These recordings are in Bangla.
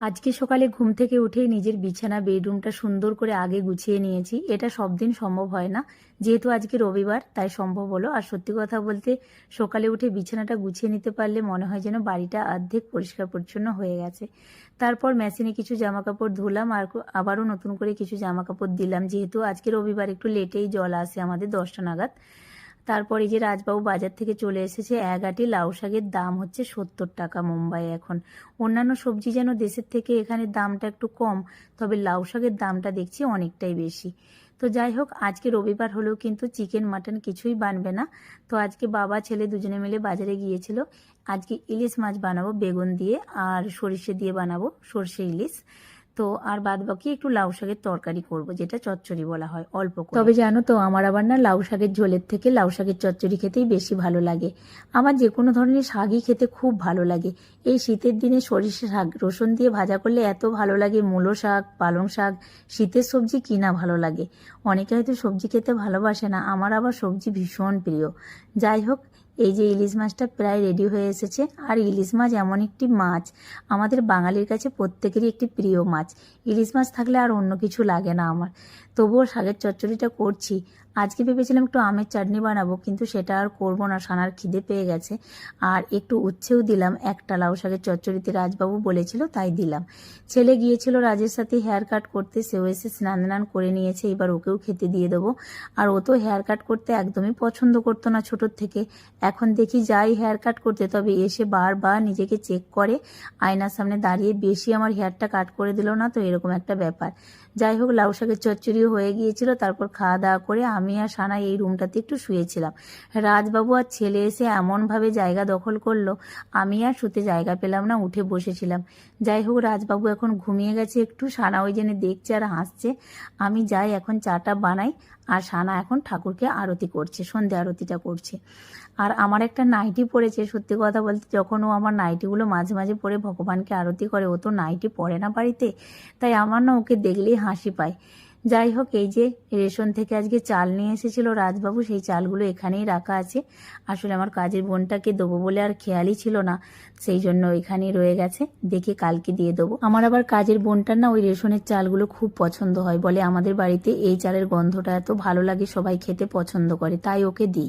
আজকে সকালে ঘুম থেকে উঠেই নিজের বিছানা, বেডরুমটা সুন্দর করে আগে গুছিয়ে নিয়েছি। এটা সব দিন সম্ভব হয় না। যেহেতু আজকে রবিবার, তাই সম্ভব হলো। আর সত্যি কথা বলতে, সকালে উঠে বিছানাটা গুছিয়ে নিতে পারলে মনে হয় যেন বাড়িটা অর্ধেক পরিষ্কার পরিচ্ছন্ন হয়ে গেছে। তারপর মেশিনে কিছু জামা কাপড় ধুলাম আর আবারও নতুন করে কিছু জামা কাপড় দিলাম। যেহেতু আজকে রবিবার, একটু লেটেই জল আসে আমাদের দশটা নাগাদ। তারপর যে রাজবাবু বাজার থেকে চলে এসেছে এক আটি লাউ শাকের দাম হচ্ছে সত্তর টাকা মুম্বাই এখন। অন্যান্য সবজি যেন দেশের থেকে এখানে দামটা একটু কম, তবে লাউ শাকের দামটা দেখছি অনেকটাই বেশি। তো যাই হোক, আজকে রবিবার হলেও কিন্তু চিকেন, মাটন কিছুই বানবে না। তো আজকে বাবা, ছেলে দুজনে মিলে বাজারে গিয়েছিল। আজকে ইলিশ মাছ বানাবো, বেগুন দিয়ে আর সরিষে দিয়ে বানাবো, সর্ষে ইলিশ। তো আর বাদ বাকি একটু লাউ শাকের তরকারি করব, যেটা চচ্চড়ি বলা হয়, অল্প তবে জানো তো, আমার আবার না লাউ শাকের ঝোলের থেকে লাউ শাকের চচ্চড়ি খেতেই বেশি ভালো লাগে। আমার যে কোনো ধরনের শাকই খেতে খুব ভালো লাগে। এই শীতের দিনে সরিষা শাক, রসুন দিয়ে ভাজা করলে এত ভালো লাগে, মূলো শাক, পালং শাক, শীতের সবজি কিনা ভালো লাগে। অনেকে হয়তো সবজি খেতে ভালোবাসে না, আমার আবার সবজি ভীষণ প্রিয়। যাই হোক এই যে ইলিশ মাছটা প্রায় রেডি হয়ে এসেছে। আর ইলিশ মাছ এমন একটি মাছ, আমাদের বাঙালির কাছে প্রত্যেকেরই একটি প্রিয় মাছ। ইলিশ মাছ থাকলে আর অন্য কিছু লাগে না আমার। তবুও শাকের চচ্চড়িটা করছি। আজকে ভেবেছিলাম একটু আমের চাটনি বানাবো, কিন্তু সেটা আর করব না। সানার খিদে পেয়ে গেছে। আর একটু উচ্ছেও দিলাম। একটা লাউ শাকের চচ্চড়িতে রাজবাবু বলেছিল, তাই দিলাম। ছেলে গিয়েছিল রাজের সাথে হেয়ার কাট করতে। সেও এসে স্নান দান করে নিয়েছে। এবার ওকেও খেতে দিয়ে দেবো। আর ও তো হেয়ার কাট করতে একদমই পছন্দ করতো না ছোটোর থেকে। এখন দেখি যাই হেয়ার কাট করতে, তবে এসে বারবার নিজেকে চেক করে। আয়নার সামনে দাঁড়িয়ে বেশি আমার হেয়ারটা কাট করে দিল না, তো এরকম একটা ব্যাপার। যাই হোক, লাউ শাকের চচ্চড়িও হয়ে গিয়েছিল। তারপর খাওয়া দাওয়া করে আমি আর সানা এই রুমটাতে একটু শুয়েছিলাম। রাজবাবু আর ছেলে এসে এমনভাবে জায়গা দখল করল, আমি আর শুতে জায়গা পেলাম না, উঠে বসেছিলাম। যাই হোক, রাজবাবু এখন ঘুমিয়ে গেছে একটু, সানা ওই জন্য দেখছে আর হাসছে। আমি যাই, এখন চাটা বানাই আর সানা এখন ঠাকুরকে আরতি করছে, সন্ধে আরতিটা করছে। আর আমার একটা নাইটি পড়েছে সত্যি কথা বলতে যখন ও আমার নাইটিগুলো মাঝে মাঝে পরে ভগবানকে আরতি করে, ও তো নাইটি পরে না বাড়িতে, তাই আমার না ওকে দেখলেই হাসি পায়। যাই হোক এই যে রেশন থেকে আজকে চাল নিয়ে এসেছিল রাজবাবু, সেই চালগুলো এখানেই রাখা আছে। আসলে আমার কাজের বোনটাকে দেবো বলে আর খেয়ালই ছিল না, সেই জন্য এখানেই রয়ে গেছে। দেখে কালকে দিয়ে দেবো। আমার আবার কাজের বোনটার না ওই রেশনের চালগুলো খুব পছন্দ হয় বলে আমাদের বাড়িতে এই চালের গন্ধটা এত ভালো লাগে, সবাই খেতে পছন্দ করে, তাই ওকে দিই।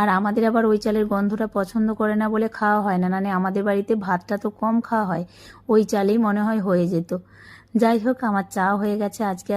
আর আমাদের আবার ওই চালের গন্ধটা পছন্দ করে না বলে খাওয়া হয় না মানে আমাদের বাড়িতে ভাতটা তো কম খাওয়া হয়, ওই চালেই মনে হয় হয়ে যেত। যাই হোক আমার চা হয়ে গেছে, আজকে